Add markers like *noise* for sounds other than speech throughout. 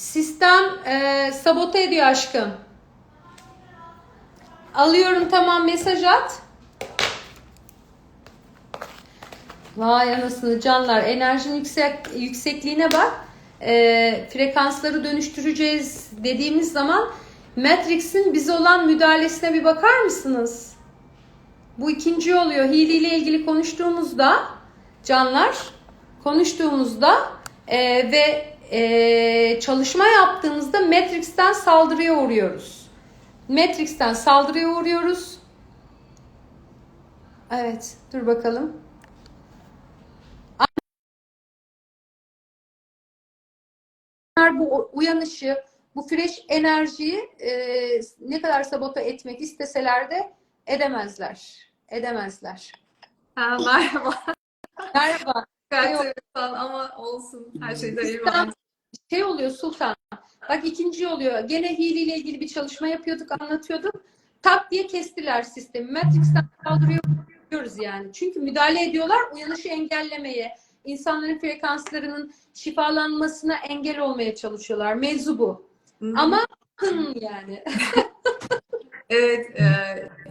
Sistem e, sabote ediyor aşkım. Alıyorum tamam mesaj at. Vay anasını canlar enerjinin yüksek yüksekliğine bak. E, frekansları dönüştüreceğiz dediğimiz zaman Matrix'in bize olan müdahalesine bir bakar mısınız? Bu ikinci oluyor. Hile ile ilgili konuştuğumuzda canlar konuştuğumuzda e, ve e, çalışma yaptığımızda Matrix'ten saldırıya uğruyoruz. Matrix'ten saldırıya uğruyoruz. Evet, dur bakalım. Bu uyanışı, bu fresh enerjiyi e, ne kadar sabote etmek isteseler de edemezler. Edemezler. Ha, merhaba. Merhaba. Enteresan ama olsun. Her şeyde iyi. Şey oluyor Sultan. Bak ikinci oluyor. Gene hile ile ilgili bir çalışma yapıyorduk, anlatıyorduk. Tak diye kestiler sistemi. Matrix'ten kaldırıyoruz yani. Çünkü müdahale ediyorlar uyanışı engellemeye. insanların frekanslarının şifalanmasına engel olmaya çalışıyorlar. Mevzu bu. Hı. Ama hın yani. *laughs* Evet, e,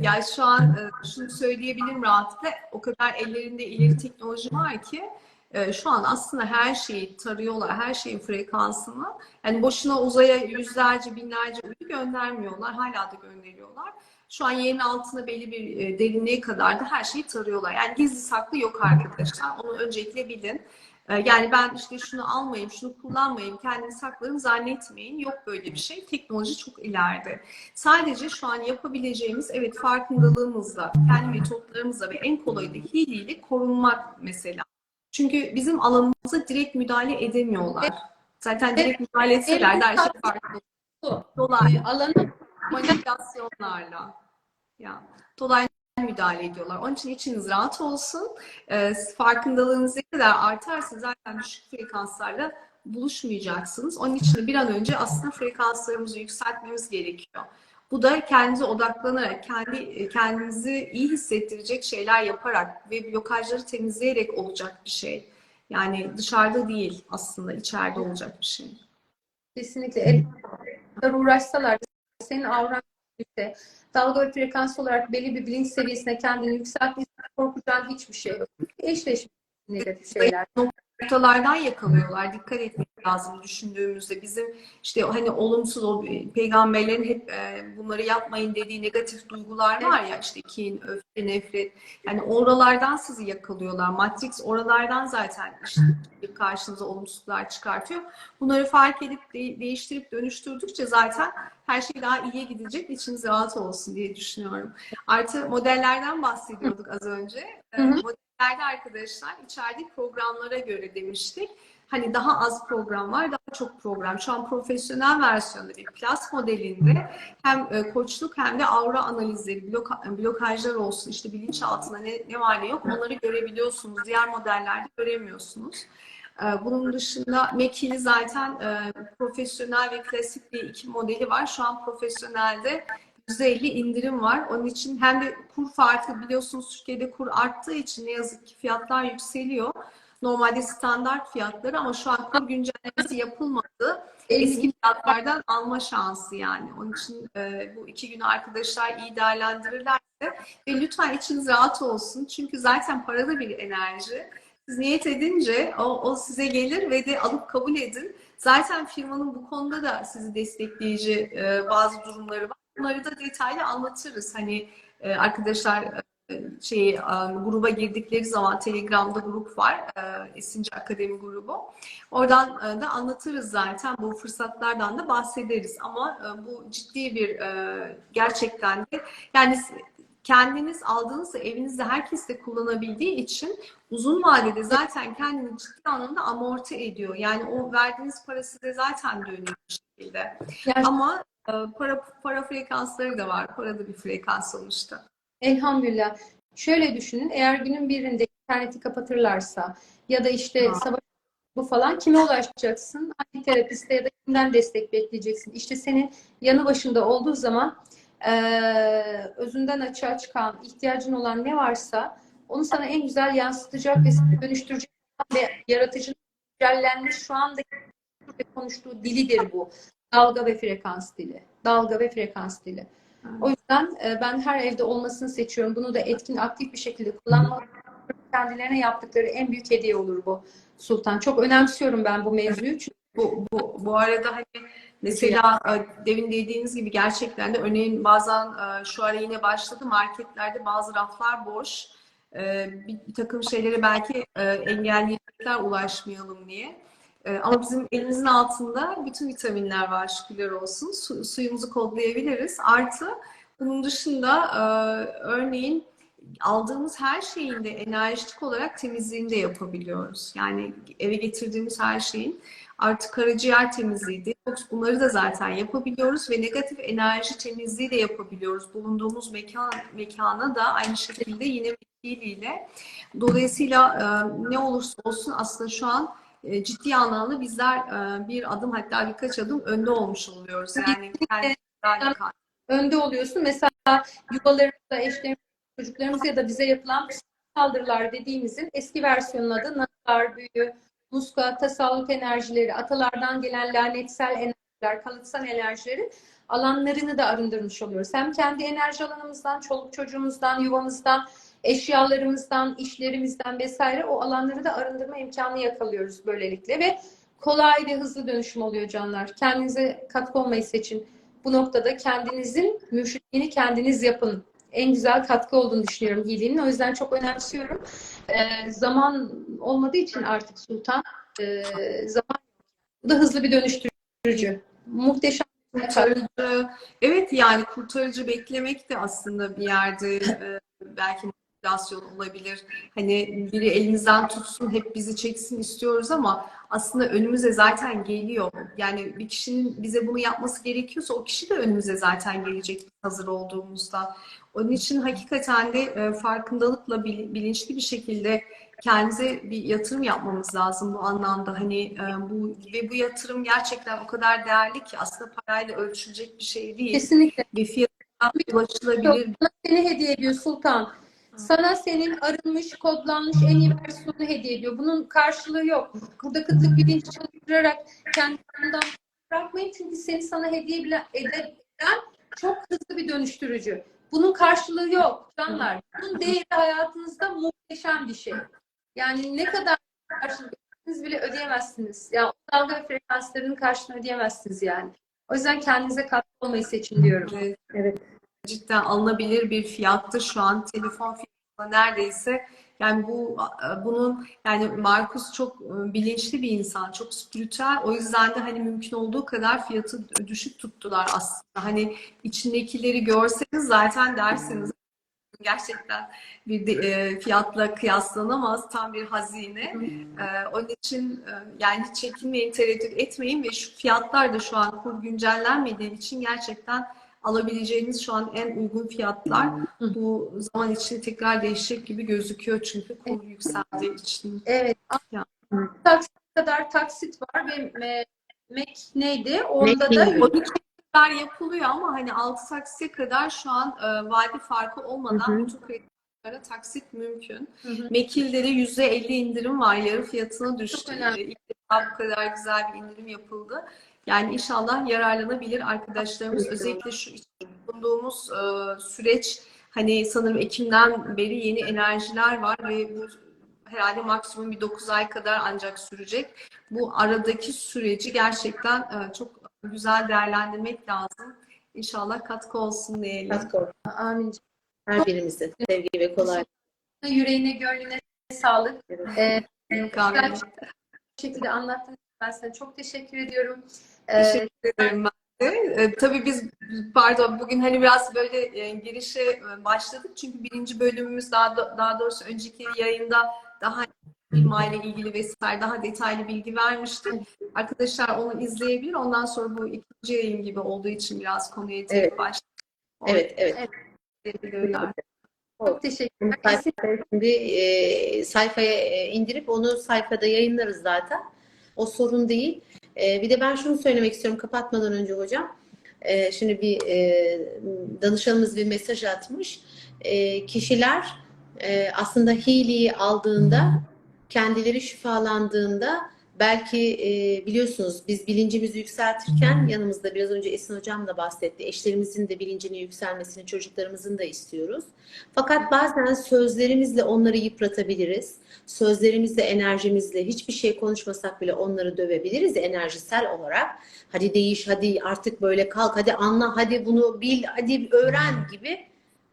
yani şu an e, şunu söyleyebilirim rahatlıkla. O kadar ellerinde ileri teknoloji var ki e, şu an aslında her şeyi tarıyorlar, her şeyin frekansını. Yani boşuna uzaya yüzlerce, binlerce uydu göndermiyorlar. Hala da gönderiyorlar. Şu an yerin altına belli bir e, derinliğe kadar da her şeyi tarıyorlar. Yani gizli saklı yok arkadaşlar. Onu öncelikle bilin. E, Yani ben işte şunu almayayım, şunu kullanmayayım, kendimi saklarım zannetmeyin. Yok böyle bir şey. Teknoloji çok ileride. Sadece şu an yapabileceğimiz evet farkındalığımızla, kendi metotlarımızla ve en kolayı da hileyle korunmak mesela. Çünkü bizim alanımıza direkt müdahale edemiyorlar. Zaten direkt müdahale etseler her şey farklı. Dolaylı Alanı manipülasyonlarla. Ya, dolaylı müdahale ediyorlar. Onun için içiniz rahat olsun. Ee, farkındalığınız ne kadar artarsa zaten düşük frekanslarla buluşmayacaksınız. Onun için de bir an önce aslında frekanslarımızı yükseltmemiz gerekiyor. Bu da kendinize odaklanarak, kendi kendinizi iyi hissettirecek şeyler yaparak ve blokajları temizleyerek olacak bir şey. Yani dışarıda değil aslında içeride olacak bir şey. kesinlikle kadar uğraşsalar senin avran işte dalga ve frekans olarak belli bir bilinç seviyesine kendini yükseltmişsen korkacağın hiçbir şey yok. Eşleşmiş negatif şeyler. noktalardan yakalıyorlar. Dikkat etmek lazım düşündüğümüzde. Bizim işte hani olumsuz o peygamberlerin hep e, bunları yapmayın dediği negatif duygular var ya işte kin, öfke, nefret. Yani oralardan sizi yakalıyorlar. Matrix oralardan zaten işte *laughs* karşınıza olumsuzluklar çıkartıyor. Bunları fark edip de- değiştirip dönüştürdükçe zaten her şey daha iyiye gidecek. İçiniz rahat olsun diye düşünüyorum. Artı modellerden bahsediyorduk az önce. E, Hı hı. Modellerde arkadaşlar içerideki programlara göre demiştik. Hani daha az program var, daha çok program. Şu an profesyonel versiyonda bir Plus modelinde hem e, koçluk hem de aura analizleri, bloka- blokajlar olsun, işte bilinçaltında ne, ne var ne yok onları görebiliyorsunuz. Diğer modellerde göremiyorsunuz. E, Bunun dışında Mekili zaten e, profesyonel ve klasik diye iki modeli var. Şu an profesyonelde %50 indirim var. Onun için hem de kur farkı biliyorsunuz Türkiye'de kur arttığı için ne yazık ki fiyatlar yükseliyor. Normalde standart fiyatları ama şu an kur güncellemesi yapılmadı. Eski fiyatlardan alma şansı yani. Onun için e, bu iki günü arkadaşlar iyi değerlendirirlerse ve lütfen içiniz rahat olsun. Çünkü zaten para da bir enerji. Siz niyet edince o, o size gelir ve de alıp kabul edin. Zaten firmanın bu konuda da sizi destekleyici e, bazı durumları var. Bunları da detaylı anlatırız. Hani e, arkadaşlar e, şey e, gruba girdikleri zaman Telegram'da grup var. E, Esinci Akademi grubu. Oradan e, da anlatırız zaten. Bu fırsatlardan da bahsederiz. Ama e, bu ciddi bir e, gerçekten de yani kendiniz aldığınızda evinizde herkes de kullanabildiği için uzun vadede zaten kendini ciddi anlamda amorti ediyor. Yani o verdiğiniz para size zaten dönüyor bir şekilde. Yani Ama para para frekansları da var. Para da bir frekans sonuçta. Elhamdülillah. Şöyle düşünün, eğer günün birinde interneti kapatırlarsa ya da işte Ha. savaş bu falan kime ulaşacaksın? Hangi terapiste ya da kimden destek bekleyeceksin? İşte senin yanı başında olduğu zaman eee, özünden açığa çıkan, ihtiyacın olan ne varsa onu sana en güzel yansıtacak ve seni dönüştürecek ve yaratıcının güncellenmiş şu anda konuştuğu dilidir bu. Dalga ve frekans dili. Dalga ve frekans dili. O yüzden e, ben her evde olmasını seçiyorum. Bunu da etkin, aktif bir şekilde kullanmak kendilerine yaptıkları en büyük hediye olur bu Sultan. Çok önemsiyorum ben bu mevzuyu. Çünkü Bu, bu, bu arada hani mesela e, demin dediğiniz gibi gerçekten de örneğin bazen e, şu ara yine başladı marketlerde bazı raflar boş. Bir, bir takım şeylere belki engelleyecekler ulaşmayalım diye. E, Ama bizim elimizin altında bütün vitaminler var şükürler olsun. Su, suyumuzu kodlayabiliriz. Artı bunun dışında e, örneğin aldığımız her şeyin de enerjik olarak temizliğini de yapabiliyoruz. Yani eve getirdiğimiz her şeyin artık karaciğer temizliği, detoks bunları da zaten yapabiliyoruz ve negatif enerji temizliği de yapabiliyoruz. Bulunduğumuz mekan mekana da aynı şekilde yine ile. Dolayısıyla e, ne olursa olsun aslında şu an e, ciddi anlamda bizler e, bir adım hatta birkaç adım önde olmuş oluyoruz. Yani kendi önde oluyorsun. Mesela yuvalarımızda, eşlerimiz, çocuklarımız ya da bize yapılan saldırılar dediğimizin eski versiyonun adı nazar, büyü, muska, tasallut enerjileri, atalardan gelen lanetsel enerjiler, kalıtsal enerjilerin alanlarını da arındırmış oluyoruz. Hem kendi enerji alanımızdan, çoluk çocuğumuzdan, yuvamızdan, eşyalarımızdan, işlerimizden vesaire o alanları da arındırma imkanı yakalıyoruz böylelikle ve kolay ve hızlı dönüşüm oluyor canlar. Kendinize katkı olmayı seçin. Bu noktada kendinizin mürşitliğini kendiniz yapın. En güzel katkı olduğunu düşünüyorum iyiliğinin. O yüzden çok önemsiyorum. Ee, zaman olmadığı için artık Sultan e, zaman bu da hızlı bir dönüştürücü. Muhteşem. Kurtarıcı, evet yani kurtarıcı beklemek de aslında bir yerde e, belki manipülasyon olabilir. Hani biri elimizden tutsun, hep bizi çeksin istiyoruz ama aslında önümüze zaten geliyor. Yani bir kişinin bize bunu yapması gerekiyorsa o kişi de önümüze zaten gelecek hazır olduğumuzda. Onun için hakikaten de e, farkındalıkla bil- bilinçli bir şekilde kendimize bir yatırım yapmamız lazım bu anlamda. Hani e, bu ve bu yatırım gerçekten o kadar değerli ki aslında parayla ölçülecek bir şey değil. Kesinlikle. Bir fiyatına ulaşılabilir. Sana seni hediye ediyor Sultan. Sana senin arınmış, kodlanmış en iyi versiyonu hediye ediyor. Bunun karşılığı yok. Burada kıtlık bilinç çalıştırarak kendinden bırakmayın. Çünkü seni sana hediye bile eden çok hızlı bir dönüştürücü. Bunun karşılığı yok canlar. Bunun değeri hayatınızda muhteşem bir şey. Yani ne kadar karşılık bile ödeyemezsiniz. Yani o dalga ve frekansların karşılığını ödeyemezsiniz yani. O yüzden kendinize katkı olmayı seçin diyorum. Evet. Evet. Cidden alınabilir bir fiyattı şu an telefon fiyatına neredeyse yani bu bunun yani Markus çok e, bilinçli bir insan, çok spiritüel. O yüzden de hani mümkün olduğu kadar fiyatı düşük tuttular aslında. Hani içindekileri görseniz zaten dersiniz gerçekten bir de, e, fiyatla kıyaslanamaz tam bir hazine. E, onun için e, yani hiç çekinmeyin, tereddüt etmeyin ve şu fiyatlar da şu an kur güncellenmediği için gerçekten alabileceğiniz şu an en uygun fiyatlar. Bu zaman içinde tekrar değişecek gibi gözüküyor çünkü kur yükseldiği için. Evet. Ya. Taksit kadar taksit var ve me, Mac neydi? Onda da Mac 12 kadar yapılıyor ama hani 6 taksiye kadar şu an e, vade farkı olmadan Hı hı. bütün kreditlere taksit mümkün. Hı hı. Mekil'de de %50 indirim var. Yarı fiyatına düştü. İlk defa bu kadar güzel bir indirim yapıldı. Yani inşallah yararlanabilir arkadaşlarımız. Özellikle şu bulunduğumuz e, süreç hani sanırım Ekim'den beri yeni enerjiler var ve bu herhalde maksimum bir 9 ay kadar ancak sürecek. Bu aradaki süreci gerçekten e, çok güzel değerlendirmek lazım. İnşallah katkı olsun diyelim. Katkı olsun. Amin. Her birimizin sevgi ve kolay. Yüreğine, gönlüne sağlık. Evet. Ee, bir şekilde anlattın. Ben sana çok teşekkür ediyorum. Ee, Teşekkür ederim ben de. Ee, tabii biz pardon bugün hani biraz böyle e, girişe e, başladık çünkü birinci bölümümüz daha daha doğrusu önceki yayında daha firmayla ilgili vesaire daha detaylı bilgi vermiştik. Arkadaşlar onu izleyebilir. Ondan sonra bu ikinci yayın gibi olduğu için biraz konuya Evet. başladık. Evet, evet. başlayabilirler. çok teşekkürler. Sayfaya şimdi e, sayfaya e, indirip onu sayfada yayınlarız zaten. O sorun değil. E, bir de ben şunu söylemek istiyorum kapatmadan önce hocam. E, şimdi bir e, danışanımız bir mesaj atmış. E, kişiler e, aslında Healy'yi aldığında kendileri şifalandığında Belki e, biliyorsunuz biz bilincimizi yükseltirken yanımızda biraz önce Esin Hocam da bahsetti. Eşlerimizin de bilincini yükselmesini, çocuklarımızın da istiyoruz. Fakat bazen sözlerimizle onları yıpratabiliriz. Sözlerimizle, enerjimizle hiçbir şey konuşmasak bile onları dövebiliriz enerjisel olarak. Hadi değiş, hadi artık böyle kalk, hadi anla, hadi bunu bil, hadi öğren gibi.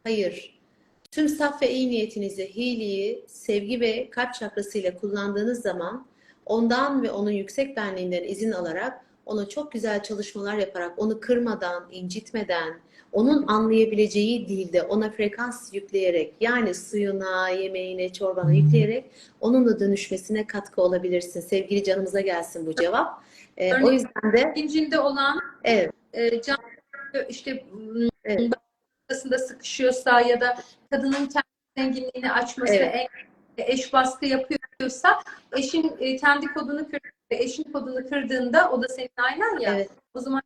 Hayır. Tüm saf ve iyi niyetinizle iyiliği, sevgi ve kalp çakrasıyla kullandığınız zaman ondan ve onun yüksek benliğinden izin alarak ona çok güzel çalışmalar yaparak onu kırmadan, incitmeden, onun anlayabileceği dilde ona frekans yükleyerek yani suyuna, yemeğine, çorbana yükleyerek onunla dönüşmesine katkı olabilirsin. Sevgili canımıza gelsin bu cevap. Ee, o Örneğin- yüzden de İkincinde olan evet, e, can işte Evet. arasında sıkışıyorsa ya da kadının kendi zenginliğini açması Evet. en- eş baskı yapıyorsa eşin e, kendi kodunu kır, eşin kodunu kırdığında o da senin aynen ya. evet. O zaman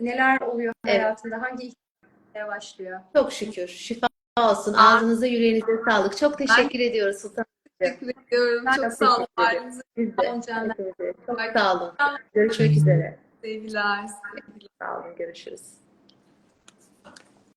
neler oluyor Evet. hayatında? Hangi ihtiyaçlara başlıyor? Çok şükür. Şifa olsun. Ağzınıza, yüreğinize sağlık. Çok teşekkür ediyoruz Sultan. Teşekkür ediyorum. Ben Çok sağ olun. Hepinize Çok sağ olun. Görüşmek üzere. sevgiler. Sağ olun. Görüşürüz.